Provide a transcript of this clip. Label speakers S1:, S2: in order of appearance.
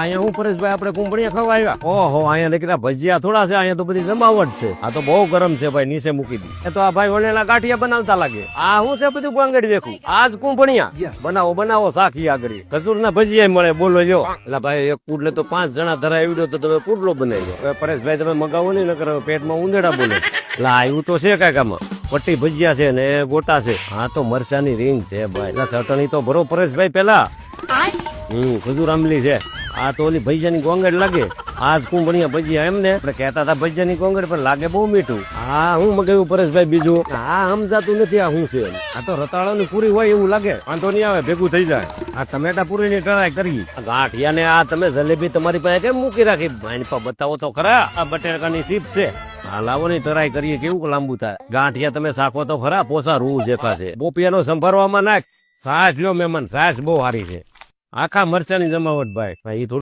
S1: અહીંયા હું પરેશભાઈ આપણે કુંભણીયા ખાવા આવ્યા. ઓહો અહીંયા નીકળ્યા ભજીયા થોડા છે અહીંયા તો બધી જમાવટ છે. આ તો બહુ ગરમ છે ભાઈ નીચે મૂકી દી. એ તો આ ભાઈ વળેલા ગાંઠિયા બનાવતા લાગે. આ હું છે બધું પાંગડી દેખું? આજ કુંભણીયા બનાવો બનાવો સાખી આગળ. કસૂર ના ભજીયા મળે બોલો જો. એટલે ભાઈ એક પુડલે તો પાંચ જણા ધરા એવડો તો તમે પુડલો બનાવી દો. પરેશભાઈ તમે મગાવો નહીં નકર પેટમાં ઉંદેડા બોલે એટલે આવ્યું તો છે કાંઈક કામ પટ્ટી ભજીયા છે ને ગોટા છે. હા તો મરસાની રીંગ છે ભાઈ. એટલે ચટણી તો ભરો પરેશભાઈ પેલા હમ ખજૂર આંબલી છે. આ તો ઓલી ભજીયાની ગોંગડ લાગે. આજ કુંભણીયા ભજીયા એમ ને આપણે કહેતા હતા ભજીયાની ગોંગડ પણ લાગે બહુ મીઠું. હા, હું મગાવ્યું પરેશભાઈ બીજું. હા, સમજાતું નથી આ શું છે આ તો રતાળાની પૂરી હોય એવું લાગે. વાંધો નહીં આવે, ભેગું થઈ જાય. આ ટમેટા પૂરીની ટ્રાય કરી. આ ગાંઠિયા ને આ તમે જલેબી તમારી પાસે કેમ મૂકી રાખી? એની બતાવો તો ખરા. આ બટેકાની સીપ છે. હાલાવોની ટ્રાય કરીએ, કેવું લાંબુ થાય. ગાંઠિયા તમે શાખો તો ખરા પોસા રૂ જેખા છે. બોપિયાનો સંભારવામાં નાખ. સાસ લો મેમન સાસ બહુ સારી છે. આખા મરચાની જમાવટ ભાઈ. ભાઈ થોડું